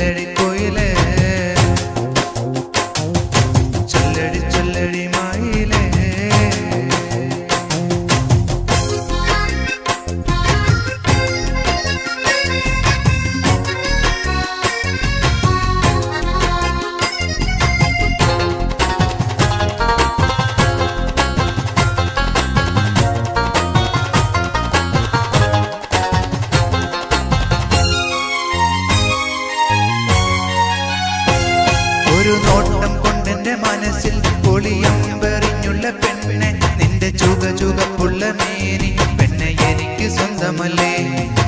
மேலெடுத்து ചുകപ്പുള്ള മേനി പെണ്ണെ എനിക്ക് സ്വന്തമല്ലേ?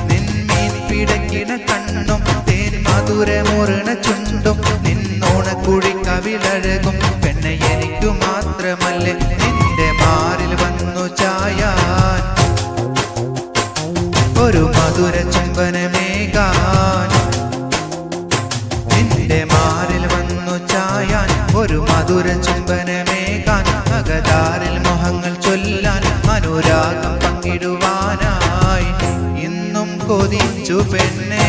നിന്മീൻ പിടക്കിട കണ്ണും തേൻ മധുരമുറണ ചുണ്ടും നിന്നോണ കുഴി കവിളഴകും. പെണ്ണെ എനിക്കു മാത്രമല്ലേ നിന്റെ മാറിൽ വന്നു ചായാൻ. ഒരു മധുര ചുംബനമേകാൻ നിന്റെ മാറിൽ വന്നു ചായാൻ. ഒരു മധുര ചുംബനമേകാൻ അകതാരിൽ മോഹങ്ങൾ അനുരാഗം പങ്കിടുവാനായി ഇന്നും കൊതിച്ചു പെണ്ണെ.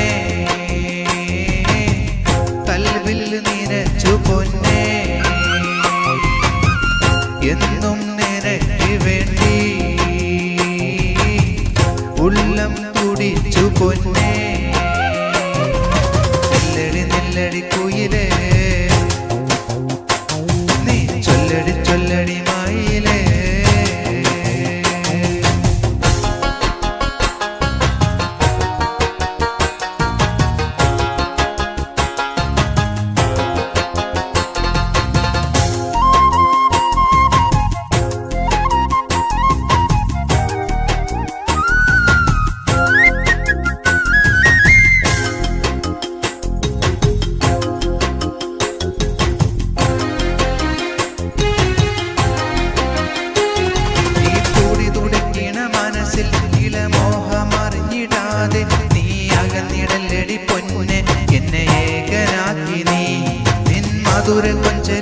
കൽവിൽ നിരച്ചു പൊന്നെ. എന്നും നിനക്ക് വേണ്ടി ഉള്ളം തുടിച്ചു പൊന്നെ. നെല്ലടി നെല്ലടി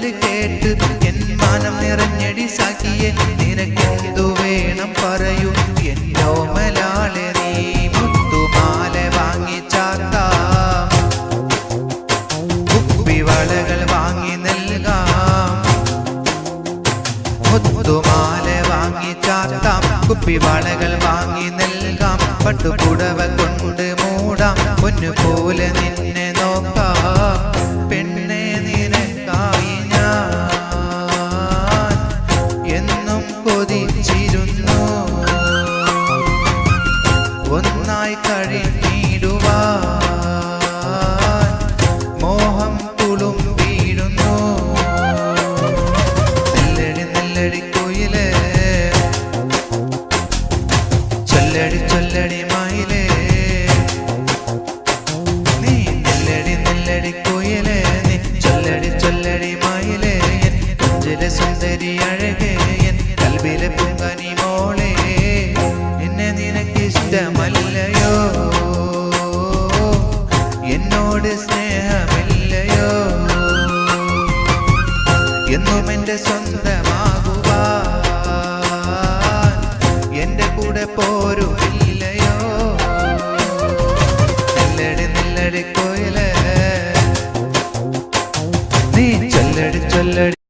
കേട്ട് എൻ മാനം നിറഞ്ഞടി സാക്കിയെ നിനക്കെന്തു വേണം പറയൂ? എന്നോ മലാളെ വാങ്ങി നൽകാം. മുത്തുമാല വാങ്ങി നൽകാം. പട്ടുപുടവ കൊണ്ട് മൂടാം. പൊന്നു നിന്നെ നോക്കാം. പെണ്ണെ മയിലേ. നെല്ലടി കുയിലേ. മയിലേ. എൻ സുന്ദരി അഴകേ. എൻ എന്നെ എന്നോട് സ്നേഹമില്ലയോ? എന്നും എന്റെ സ്വന്തമാ കൂടെ പോരുമില്ലയോ നെല്ലടി നെല്ലടി നീ ചൊല്ലടി ചൊല്ലടി